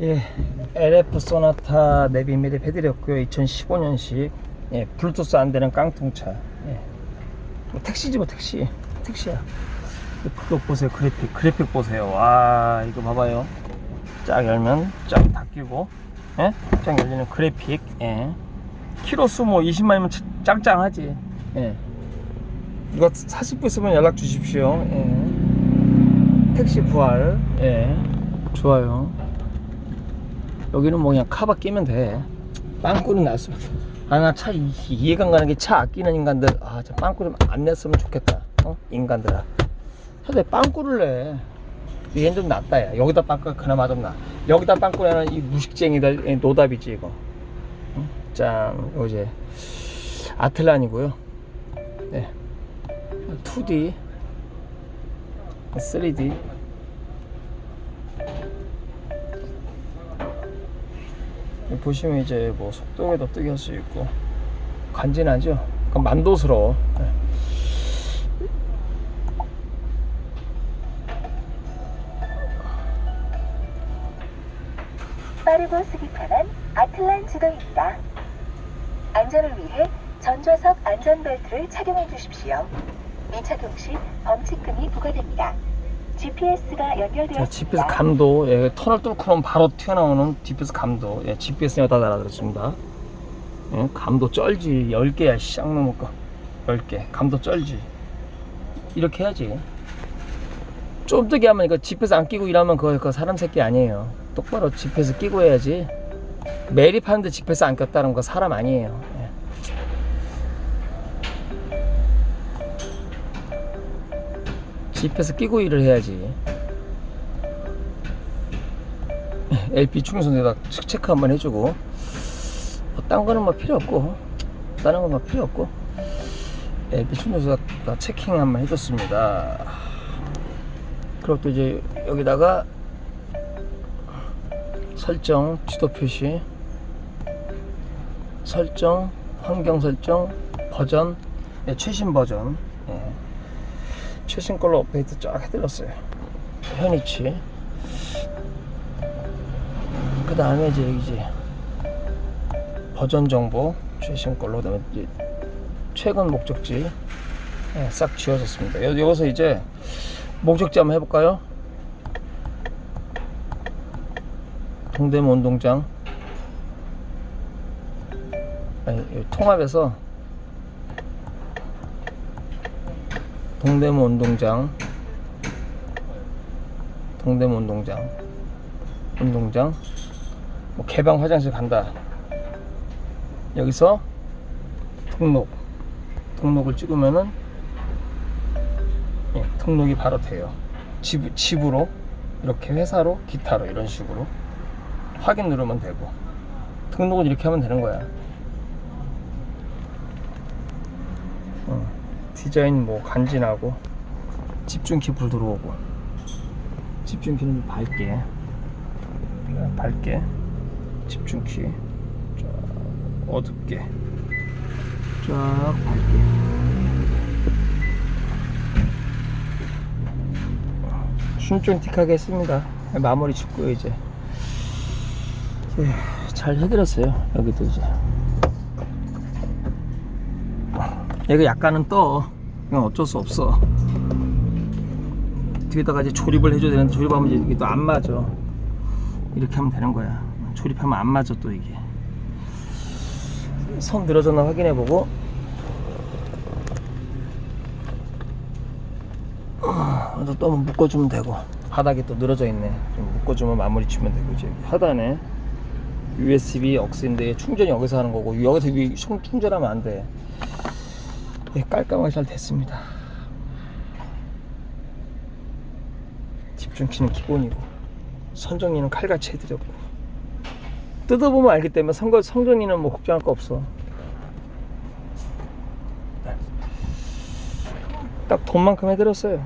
예, LF 소나타 내비 매립 해드렸고요. 2015년식 예, 블루투스 안 되는 깡통차. 예. 뭐 택시지 뭐 택시. 택시야. 그거 보세요. 그래픽. 그래픽 보세요. 와 이거 봐봐요. 쫙 열면 쫙 닫히고 예? 쫙 열리는 그래픽. 예. 키로수 뭐 20만이면 짱짱하지. 예. 이거 사실 분 있으면 연락 주십시오. 예. 택시 부활. 예. 좋아요. 여기는 뭐 그냥 카바 끼면 돼. 빵꾸는 났으면. 아, 나 차 이해가 안 가는 게 차 아끼는 인간들. 아, 저 빵꾸 좀 안 냈으면 좋겠다. 어? 인간들아. 근데 빵꾸를 내. 얘는 좀 낫다, 야. 여기다 빵꾸가 그나마 좀 나. 여기다 빵꾸 내는 이 무식쟁이들, 이 노답이지, 이거. 응? 짠, 이제. 아틀란이고요. 네. 2D, 3D. 보시면 이제 뭐 속도에도 뜨게 할 수 있고 간지나죠? 약간 만도스러워. 네. 빠르고 쓰기 편한 아틀란 지도입니다. 안전을 위해 전좌석 안전벨트를 착용해 주십시오. 미착용 시 범칙금이 부과됩니다. GPS가 자, 연결되었습니다. GPS 감도, 예, 터널 뚫고 나면 바로 튀어나오는 GPS 감도, 예, GPS에 다 달아들었습니다. 예, 감도 쩔지, 10개야, 쌍 넘을 거. 10개. 감도 쩔지. 이렇게 해야지. 좀 뜨게 하면 이거 GPS 안 끼고 일하면 그거, 그거 사람 새끼 아니에요. 똑바로 GPS 끼고 해야지. 매립하는데 GPS 안 꼈다는 거 사람 아니에요. 예. GPS 끼고 일을 해야지. LP 충전소에다 체크 한번 해주고 뭐, 딴 거는 뭐 필요 없고 다른 건 뭐 필요 없고 LP 충전소에다 체킹 한번 해줬습니다. 그리고 또 이제 여기다가 설정 지도 표시 설정 환경 설정 버전 예, 최신 버전 예. 최신 걸로 업데이트 쫙 해드렸어요. 현위치. 그 다음에 이제 이제 버전 정보 최신 걸로 그다음에 이제 최근 목적지 예, 싹 지워졌습니다. 여, 여기서 이제 목적지 한번 해볼까요? 동대문 운동장 아니 통합에서 동대문 운동장. 동대문 운동장. 운동장. 뭐 개방 화장실 간다. 여기서 등록. 등록을 찍으면은 예, 등록이 바로 돼요. 집, 집으로 이렇게 회사로 기타로 이런 식으로 확인 누르면 되고. 등록을 이렇게 하면 되는 거야. 어, 디자인 뭐 간지나고 집중키 불 들어오고. 집중키는 좀 밝게. 네, 밝게. 집중키. 쫙 어둡게. 쫙 밝게. 순쫀틱하게 했습니다. 마무리 짓고요 이제. 이제 잘 해드렸어요. 여기도 이제 얘가 약간은 떠. 이건 어쩔 수 없어. 뒤에다가 이제 조립을 해줘야 되는데 조립하면 이게 또 안 맞아. 이렇게 하면 되는 거야. 조립하면 안 맞아 또 이게. 선 늘어졌나 확인해 보고. 어, 또 한번 묶어주면 되고. 바닥이 또 늘어져 있네. 좀 묶어주면 마무리 치면 되고 이제. 하단에 USB 억스인데 충전이 여기서 하는 거고 여기서 충전하면 안돼 예, 깔끔하게 잘 됐습니다. 집중키는 기본이고 선정리는 칼같이 해드렸고. 뜯어보면 알기 때문에 선거, 성정리는 뭐 걱정할 거 없어. 딱 돈만큼 해드렸어요